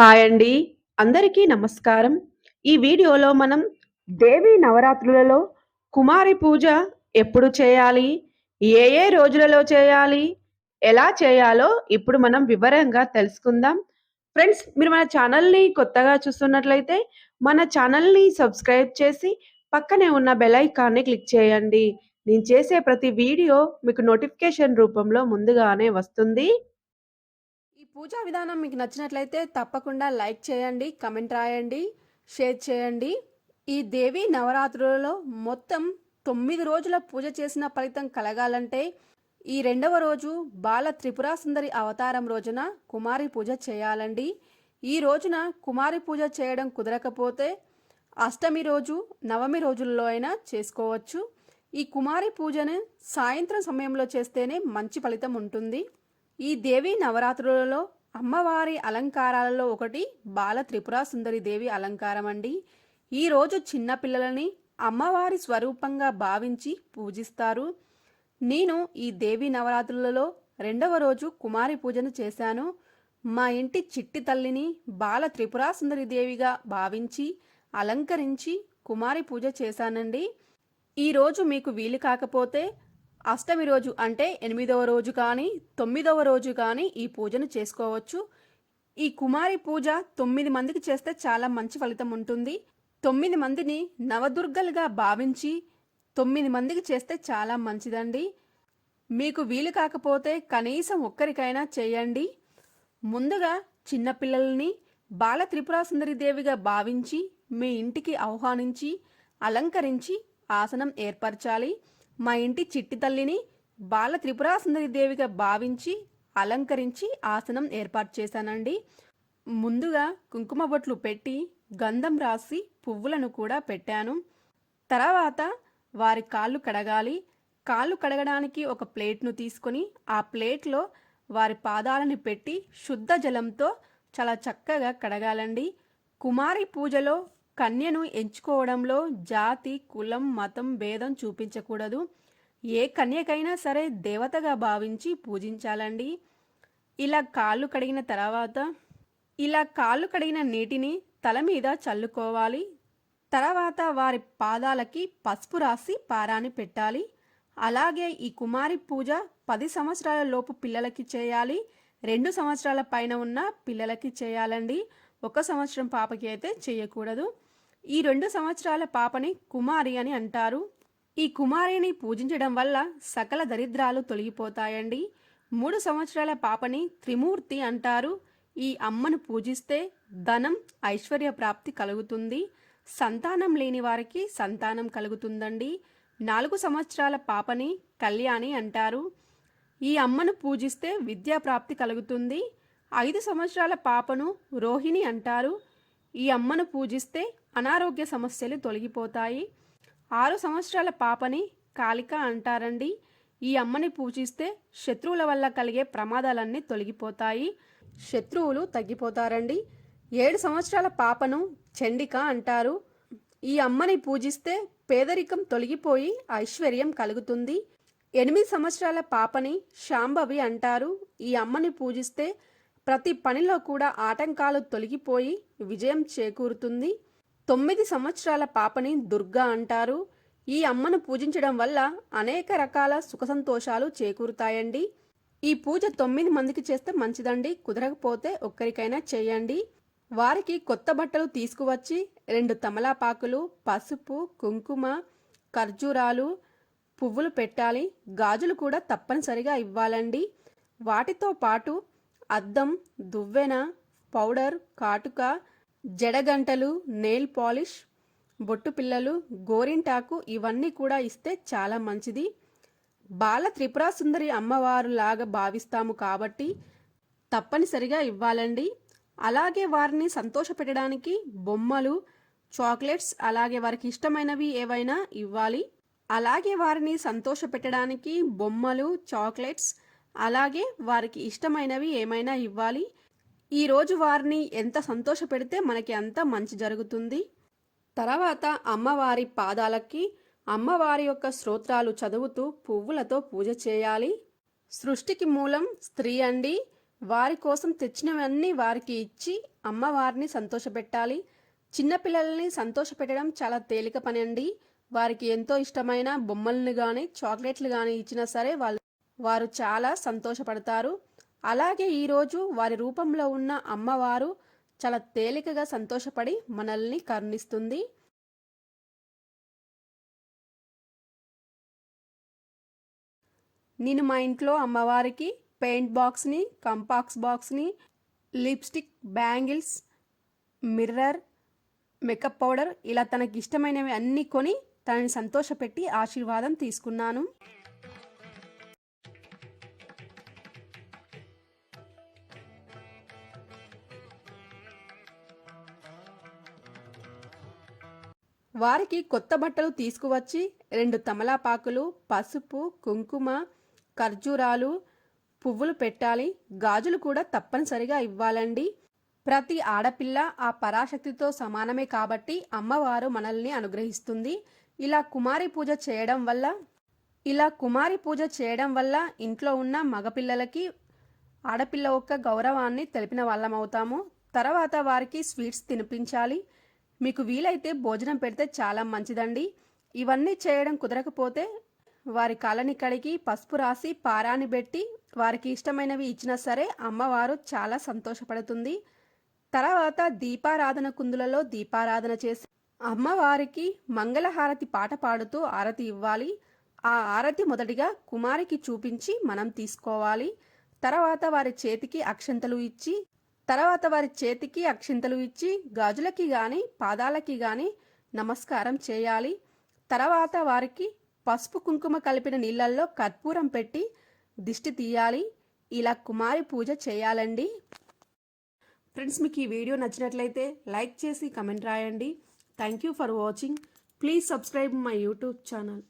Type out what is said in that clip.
Hi అండి. అందరికీ నమస్కారం. ఈ వీడియోలో మనం దేవి నవరాత్రులలో కుమారి పూజ ఎప్పుడు చేయాలి? ఏ ఏ రోజులలో చేయాలి? ఎలా చేయాలో ఇప్పుడు మనం వివరంగా తెలుసుకుందాం. ఫ్రెండ్స్ మీరు మన ఛానల్ని కొత్తగా చూస్తున్నట్లయితే మన ఛానల్ని సబ్స్క్రైబ్ చేసి పక్కనే ఉన్న బెల్ ఐకాన్ని క్లిక్ చేయండి. నేను చేసే ప్రతి వీడియో మీకు నోటిఫికేషన్ రూపంలో ముందుగానే వస్తుంది. పూజా విధానం మీకు నచ్చినట్లయితే తప్పకుండా లైక్ చేయండి కమెంట్ రాయండి షేర్ చేయండి. ఈ దేవి నవరాత్రులలో మొత్తం తొమ్మిది రోజుల పూజ చేసిన ఫలితం కలగాలంటే ఈ రెండవ రోజు బాల త్రిపురా సుందరి అవతారం రోజున కుమారి పూజ చేయాలండి. ఈ రోజున కుమారి పూజ చేయడం కుదరకపోతే అష్టమి రోజు నవమి రోజుల్లో అయినా చేసుకోవచ్చు. ఈ కుమారి పూజను సాయంత్రం సమయంలో చేస్తేనే మంచి ఫలితం ఉంటుంది. ఈ దేవి నవరాత్రులలో అమ్మవారి అలంకారాలలో ఒకటి బాల త్రిపుర సుందరి దేవి అలంకారం అండి. ఈరోజు చిన్నపిల్లలని అమ్మవారి స్వరూపంగా భావించి పూజిస్తారు. నేను ఈ దేవి నవరాత్రులలో రెండవ రోజు కుమారి పూజను చేశాను. మా ఇంటి చిట్టి తల్లిని బాల త్రిపుర సుందరి దేవిగా భావించి అలంకరించి కుమారి పూజ చేశానండి. ఈరోజు మీకు వీలు కాకపోతే అష్టమి రోజు అంటే ఎనిమిదవ రోజు కానీ తొమ్మిదవ రోజు కానీ ఈ పూజను చేసుకోవచ్చు. ఈ కుమారి పూజ తొమ్మిది మందికి చేస్తే చాలా మంచి ఫలితం ఉంటుంది. తొమ్మిది మందిని నవదుర్గలుగా భావించి తొమ్మిది మందికి చేస్తే చాలా మంచిదండి. మీకు వీలు కాకపోతే కనీసం ఒక్కరికైనా చేయండి. ముందుగా చిన్నపిల్లల్ని బాల త్రిపురా దేవిగా భావించి మీ ఇంటికి ఆహ్వానించి అలంకరించి ఆసనం ఏర్పరచాలి. మా ఇంటి చిట్టి తల్లిని బాల త్రిపురా దేవిగా భావించి అలంకరించి ఆసనం ఏర్పాటు చేశానండి. ముందుగా కుంకుమ బొట్లు పెట్టి గంధం రాసి పువ్వులను కూడా పెట్టాను. తర్వాత వారి కాళ్ళు కడగాలి. కాళ్ళు కడగడానికి ఒక ప్లేట్ను తీసుకొని ఆ ప్లేట్లో వారి పాదాలను పెట్టి శుద్ధ జలంతో చాలా చక్కగా కడగాలండి. కుమారి పూజలో కన్యను ఎంచుకోవడంలో జాతి కులం మతం భేదం చూపించకూడదు. ఏ కన్యకైనా సరే దేవతగా భావించి పూజించాలండి. ఇలా కాళ్ళు కడిగిన తర్వాత ఇలా కాళ్ళు కడిగిన నీటిని తల మీద చల్లుకోవాలి. తర్వాత వారి పాదాలకి పసుపు రాసి పారాని పెట్టాలి. అలాగే ఈ కుమారి పూజ పది సంవత్సరాల లోపు పిల్లలకి చేయాలి. రెండు సంవత్సరాల పైన ఉన్న పిల్లలకి చేయాలండి. ఒక సంవత్సరం పాపకి అయితే చేయకూడదు. ఈ రెండు సంవత్సరాల పాపని కుమారి అని అంటారు. ఈ కుమారిని పూజించడం వల్ల సకల దరిద్రాలు తొలగిపోతాయండి. మూడు సంవత్సరాల పాపని త్రిమూర్తి అంటారు. ఈ అమ్మను పూజిస్తే ధనం ఐశ్వర్య ప్రాప్తి కలుగుతుంది. సంతానం లేని వారికి సంతానం కలుగుతుందండి. నాలుగు సంవత్సరాల పాపని కళ్యాణి అంటారు. ఈ అమ్మను పూజిస్తే విద్యా ప్రాప్తి కలుగుతుంది. ఐదు సంవత్సరాల పాపను రోహిణి అంటారు. ఈ అమ్మను పూజిస్తే అనారోగ్య సమస్యలు తొలగిపోతాయి. ఆరు సంవత్సరాల పాపని కాళిక అంటారండి. ఈ అమ్మని పూజిస్తే శత్రువుల వల్ల కలిగే ప్రమాదాలన్నీ తొలగిపోతాయి. శత్రువులు తగ్గిపోతారండి. ఏడు సంవత్సరాల పాపను చండిక అంటారు. ఈ అమ్మని పూజిస్తే పేదరికం తొలగిపోయి ఐశ్వర్యం కలుగుతుంది. ఎనిమిది సంవత్సరాల పాపని శాంభవి అంటారు. ఈ అమ్మని పూజిస్తే ప్రతి పనిలో కూడా ఆటంకాలు తొలగిపోయి విజయం చేకూరుతుంది. తొమ్మిది సంవత్సరాల పాపని దుర్గా అంటారు. ఈ అమ్మను పూజించడం వల్ల అనేక రకాల సుఖ సంతోషాలు చేకూరుతాయండి. ఈ పూజ తొమ్మిది మందికి చేస్తే మంచిదండి. కుదరకపోతే ఒక్కరికైనా చేయండి. వారికి కొత్త బట్టలు తీసుకువచ్చి రెండు తమలాపాకులు పసుపు కుంకుమ ఖర్జూరాలు పువ్వులు పెట్టాలి. గాజులు కూడా తప్పనిసరిగా ఇవ్వాలండి. వాటితో పాటు అద్దం దువ్వెన పౌడర్ కాటుక జడగంటలు నెయిల్ పాలిష్ బొట్టు పిల్లలు గోరింటాకు ఇవన్నీ కూడా ఇస్తే చాలా మంచిది. బాల త్రిపురా సుందరి అమ్మవారు లాగా భావిస్తాము కాబట్టి తప్పనిసరిగా ఇవ్వాలండి. అలాగే వారిని సంతోషపెట్టడానికి బొమ్మలు చాక్లెట్స్ అలాగే వారికి ఇష్టమైనవి ఏవైనా ఇవ్వాలి. అలాగే వారిని సంతోషపెట్టడానికి బొమ్మలు చాక్లెట్స్ అలాగే వారికి ఇష్టమైనవి ఏమైనా ఇవ్వాలి? ఈరోజు వారిని ఎంత సంతోష పెడితే మనకి అంత మంచి జరుగుతుంది? తర్వాత అమ్మవారి పాదాలకి అమ్మవారి యొక్క స్తోత్రాలు చదువుతూ పువ్వులతో పూజ చేయాలి. సృష్టికి మూలం స్త్రీ అండి. వారి కోసం తెచ్చినవన్నీ వారికి ఇచ్చి అమ్మవారిని సంతోషపెట్టాలి. చిన్నపిల్లల్ని సంతోషపెట్టడం చాలా తేలిక పని అండి. వారికి ఎంతో ఇష్టమైన బొమ్మలను కానీ చాక్లెట్లు కానీ ఇచ్చినా సరే వాళ్ళు వారు చాలా సంతోషపడతారు. అలాగే ఈరోజు వారి రూపంలో ఉన్న అమ్మవారు చాలా తేలికగా సంతోషపడి మనల్ని కరుణిస్తుంది. నేను మా ఇంట్లో అమ్మవారికి పెయింట్ బాక్స్ని కంపాక్స్ బాక్స్ని lipstick bangles mirror makeup powder ఇలా తనకి ఇష్టమైనవి అన్నీ కొని తనని సంతోషపెట్టి ఆశీర్వాదం తీసుకున్నాను. వారికి కొత్త బట్టలు తీసుకువచ్చి రెండు తమలాపాకులు పసుపు కుంకుమ ఖర్జూరాలు పువ్వులు పెట్టాలి. గాజులు కూడా తప్పనిసరిగా ఇవ్వాలండి. ప్రతి ఆడపిల్ల ఆ పరాశక్తితో సమానమే కాబట్టి అమ్మవారు మనల్ని అనుగ్రహిస్తుంది. ఇలా కుమారి పూజ చేయడం వల్ల ఇలా కుమారి పూజ చేయడం వల్ల ఇంట్లో ఉన్న మగపిల్లలకి ఆడపిల్ల యొక్క గౌరవాన్ని తెలిపిన వాళ్ళం అవుతాము తర్వాత వారికి స్వీట్స్ తినిపించాలి. మీకు వీలైతే భోజనం పెడితే చాలా మంచిదండి. ఇవన్నీ చేయడం కుదరకపోతే వారి కళ్ళని కడిగి పసుపు రాసి పారాని పెట్టి వారికి ఇష్టమైనవి ఇచ్చినా సరే అమ్మవారు చాలా సంతోషపడుతుంది. తర్వాత దీపారాధన కుందులలో దీపారాధన చేసి అమ్మవారికి మంగళహారతి పాట పాడుతూ ఆరతి ఇవ్వాలి. ఆ ఆరతి మొదటిగా కుమారికి చూపించి మనం తీసుకోవాలి. తర్వాత వారి చేతికి అక్షంతలు ఇచ్చి తర్వాత వారి చేతికి అక్షింతలు ఇచ్చి గాజులకి గాని పాదాలకి గాని నమస్కారం చేయాలి. తర్వాత వారికి పసుపు కుంకుమ కలిపిన నీళ్ళల్లో కర్పూరం పెట్టి దిష్టి తీయాలి. ఇలా కుమారి పూజ చేయాలండి. ఫ్రెండ్స్ మీకు ఈ వీడియో నచ్చినట్లయితే లైక్ చేసి కమెంట్ రాయండి. Thank you for watching please subscribe my YouTube channel